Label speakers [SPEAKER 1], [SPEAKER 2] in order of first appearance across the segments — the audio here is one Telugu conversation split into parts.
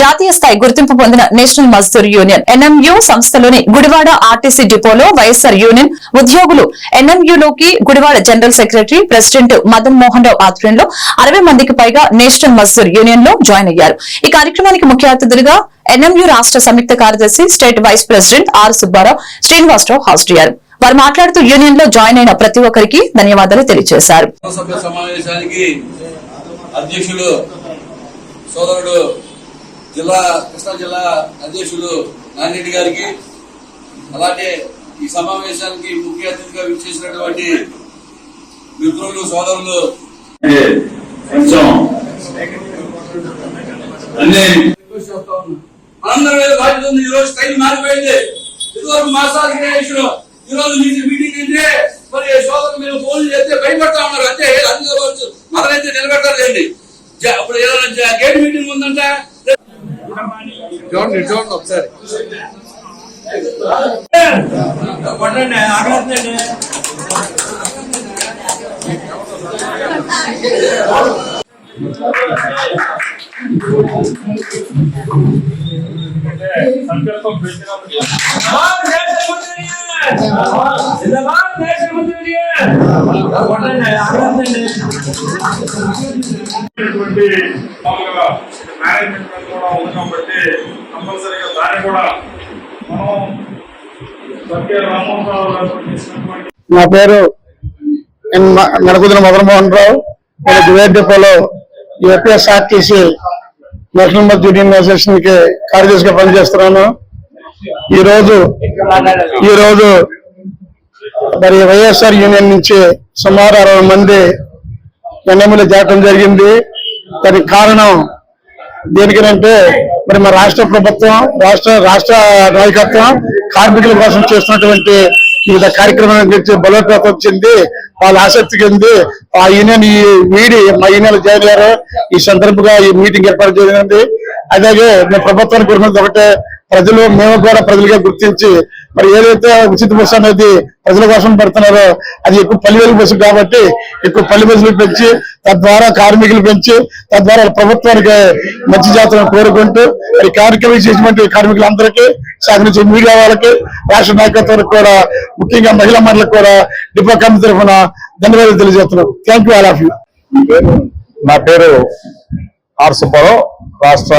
[SPEAKER 1] జాతీయ స్థాయి గుర్తింపు పొందిన నేషనల్ మజ్దూర్ యూనియన్ ఎన్ఎంయు సంస్థలోని గుడివాడ ఆర్టీసీ డిపోలో వైఎస్ఆర్ యూనియన్ ఉద్యోగులు. ఎన్ఎంయులోకి Gudivada general secretary president Madan Mohan Rao ఆధ్వర్యంలో అరవై మందికి పైగా నేషనల్ మజ్దూర్ యూనియన్లో జాయిన్ అయ్యారు. ఈ కార్యక్రమానికి ముఖ్య అతిథులుగా ఎన్ఎంయు రాష్ట్ర సంయుక్త కార్యదర్శి state vice president R Subbarao Srinivasarao హాజరయ్యారు. వారు మాట్లాడుతూ యూనియన్లో జాయిన్ అయిన ప్రతి ఒక్కరికి ధన్యవాదాలు తెలియజేశారు.
[SPEAKER 2] సమావేశానికి అధ్యక్షులు సోదరుడు జిల్లా కృష్ణా జిల్లా అధ్యక్షులు నాగిరెడ్డి గారికి అలాగే ఈ సమావేశానికి ముఖ్య అతిథిగా విచ్చేసినటువంటి మిత్రులు సోదరులు. కొంచెం. అన్ని. మనందరి మీద బాధ్యత ఉంది. ఈ రోజు స్టైల్ మారిపోయింది. ఇదివరకు మాసాలు గణేషుడు ఈ రోజు మీటింగ్ మీటింగ్ అంటే మరి సోదరు మీరు ఫోన్ చేస్తే భయపడతా ఉన్నారు. అంతే అందరూ మొదలైతే నిలబెడతారు లేండి అప్పుడు ఏదైనా గేట్ మీటింగ్ ఉందంట.
[SPEAKER 3] చూడండి చూడండి ఒకసారి
[SPEAKER 2] కొట్టండి ఆగలేదండి
[SPEAKER 4] సంకల్పం పెట్టినప్పుడు ఉన్నటువంటి మామూలుగా మేనేజ్మెంట్ మీద కూడా ఉంది కాబట్టి కంపల్సరీగా దాన్ని కూడా మనం
[SPEAKER 5] నా పేరు ఎన్ మదనమోహన్ రావు. నేను దువేర్ డిపోలో యూపీఎస్ఆర్టీసీ నేషనల్ మధ్య యూనియన్ అసోసియేషన్కి కార్యదర్శిగా పనిచేస్తున్నాను. ఈ రోజు ఈ రోజు మరి వైఎస్ఆర్ యూనియన్ నుంచి సుమారు అరవై మంది ఎన్ఎంఏలు చేరడం జరిగింది. దానికి కారణం దేనికనంటే మరి మా రాష్ట్ర ప్రభుత్వం రాష్ట్ర రాష్ట్ర నాయకత్వం కార్మికుల కోసం చేస్తున్నటువంటి వివిధ కార్యక్రమాల గురించి బలోపేతం చెంది వాళ్ళ ఆసక్తి చెంది ఆ యూనియన్ ఈ వీడి మా యూనియన్ జాయిన్ అయ్యారు. ఈ సందర్భంగా ఈ మీటింగ్ ఏర్పాటు జరిగింది. అలాగే మేము ప్రభుత్వానికి కోరుకున్నది ఒకటే ప్రజలు మేము కూడా ప్రజలుగా గుర్తించి మరి ఏదైతే ఉచిత బస్సు అనేది ప్రజల కోసం పెడుతున్నారో అది ఎక్కువ పల్లెలు బస్సు కాబట్టి ఎక్కువ పల్లె బస్సులు పెంచి తద్వారా కార్మికులు పెంచి తద్వారా ప్రభుత్వానికి మంచి జాతరను కోరుకుంటూ మరి కార్యక్రమం చేసినటువంటి కార్మికులందరికీ సహకరించే మీడియా వాళ్ళకి రాష్ట్ర నాయకత్వానికి కూడా ముఖ్యంగా మహిళా మండలికి కూడా డిపో కమిటీ తరఫున ధన్యవాదాలు తెలియజేస్తున్నాం. Thank you all of you
[SPEAKER 6] నా పేరు ఆర్ సుబ్బారావు రాష్ట్ర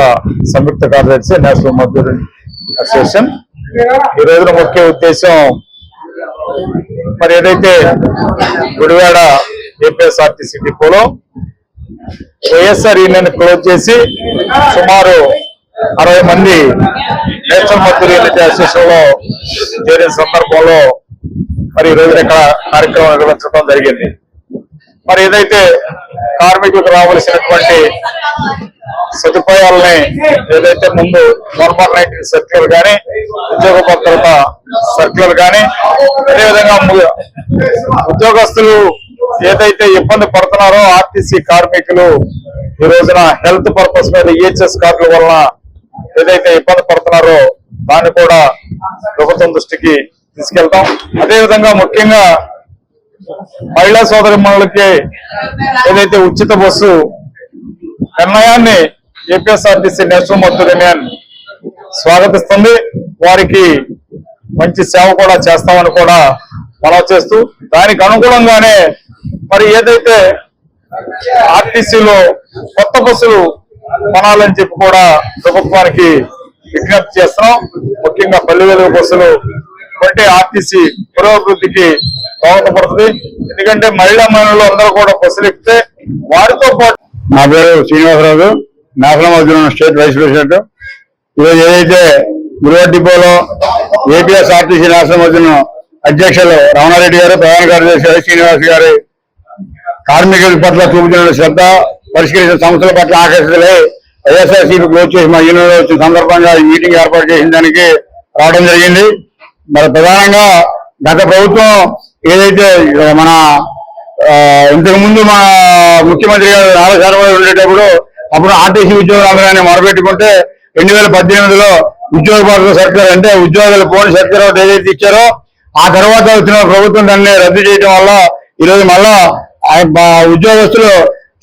[SPEAKER 6] సంయుక్త కార్యదర్శి నేషనల్ మజ్దూర్ అసోసియేషన్. ఈ రోజున ముఖ్య ఉద్దేశం మరి ఏదైతే గుడివాడ ఏపీఎస్ఆర్టీసీ డిపోలో వైఎస్ఆర్ యూనియన్ క్లోజ్ చేసి సుమారు అరవై మంది నేషనల్ మద్దతు యూనిట్ అసోసియేషన్లో చేరిన సందర్భంలో మరి ఈ రోజున ఇక్కడ కార్యక్రమం నిర్వహించడం జరిగింది. మరి ఏదైతే కార్మికులకు రావాల్సినటువంటి సదుపాయాలని ఏదైతే ముందు నార్మల్ నైన్టీన్ సర్క్యులర్ కానీ ఉద్యోగ భద్రత సర్క్యులర్ కానీ అదేవిధంగా ఉద్యోగస్తులు ఏదైతే ఇబ్బంది పడుతున్నారో ఆర్టీసీ కార్మికులు ఈ రోజున హెల్త్ పర్పస్ మీద ఈహెచ్ఎస్ కార్డుల వలన ఏదైతే ఇబ్బంది పడుతున్నారో దాన్ని కూడా ప్రభుత్వం దృష్టికి తీసుకెళ్తాం. అదేవిధంగా ముఖ్యంగా మహిళా సోదరి మనులకి ఏదైతే ఉచిత బస్సు నిర్ణయాన్ని ఏపీఎస్ఆర్టీసీ నేషనల్ మద్దతు యూనియన్ స్వాగతిస్తుంది. వారికి మంచి సేవ కూడా చేస్తామని కూడా మనం చేస్తూ దానికి అనుగుణంగానే మరి ఏదైతే ఆర్టీసీలో కొత్త బస్సులు కొనాలని చెప్పి కూడా ప్రభుత్వానికి విజ్ఞప్తి చేస్తున్నాం. ముఖ్యంగా పల్లె వెలుగు బస్సులు కొంటే ఆర్టీసీ పురోభివృద్ధికి దోహదపడుతుంది. ఎందుకంటే మహిళా మహిళలు అందరూ కూడా బస్సులు ఎక్కితే వారితో పాటు
[SPEAKER 5] నా పేరు Srinivasarao national Mazdoor state vice president. ఈరోజు ఏదైతే గురువాడ డిపోలో ఏపీఎస్ఆర్టీసీ నేషనల్ మజ్దూర్ అధ్యక్షులు రమణారెడ్డి గారు ప్రధాన కార్యదర్శి గారు శ్రీనివాస్ గారు కార్మికుల పట్ల చూపుతున్న శ్రద్ధ పరిష్కరించిన సంస్థల పట్ల ఆకర్షితులై వైఎస్ఆర్సీపీ క్లోజ్ చేసి మా యూనియన్ వచ్చిన సందర్భంగా ఈ మీటింగ్ ఏర్పాటు చేసిన దానికి రావడం జరిగింది. మరి ప్రధానంగా గత ప్రభుత్వం ఏదైతే మన ఆ, ఇంతకు ముందు మా ముఖ్యమంత్రి గారు నాలుగు చంద్రబాబు ఉండేటప్పుడు అప్పుడు ఆర్టీసీ ఉద్యోగ అందరాన్ని మొరబెట్టుకుంటే రెండు వేల పద్దెనిమిదిలో ఉద్యోగ భారత సర్కార్ అంటే ఉద్యోగుల పోని సర్కార్ ఏదైతే ఇచ్చారో ఆ తర్వాత వచ్చిన ప్రభుత్వం దాన్ని రద్దు చేయడం వల్ల ఈరోజు మళ్ళా ఉద్యోగస్తులు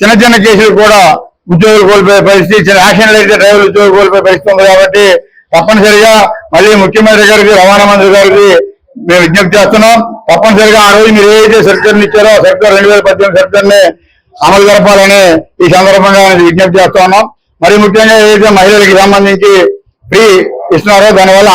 [SPEAKER 5] చిన్న చిన్న కేసులు కూడా
[SPEAKER 7] ఉద్యోగులు కోల్పోయే పరిస్థితి చిన్న యాక్సిడెంట్లు అయితే డ్రైవర్ ఉద్యోగులు కోల్పోయే పరిస్థితి ఉంది కాబట్టి తప్పనిసరిగా మళ్ళీ ముఖ్యమంత్రి గారికి రవాణా మంత్రి గారికి మేము విజ్ఞప్తి చేస్తున్నాం. తప్పనిసరిగా ఆ రోజు మీరు ఏదైతే సర్కార్ని ఇచ్చారో సర్కార్ రెండు వేల పద్దెనిమిది సర్కార్ని అమలు జరపాలని ఈ సందర్భంగా విజ్ఞప్తి చేస్తా ఉన్నాం. మరి ముఖ్యంగా ఏదైతే మహిళలకు సంబంధించి ఫ్రీ ఇస్తున్నారో దానివల్ల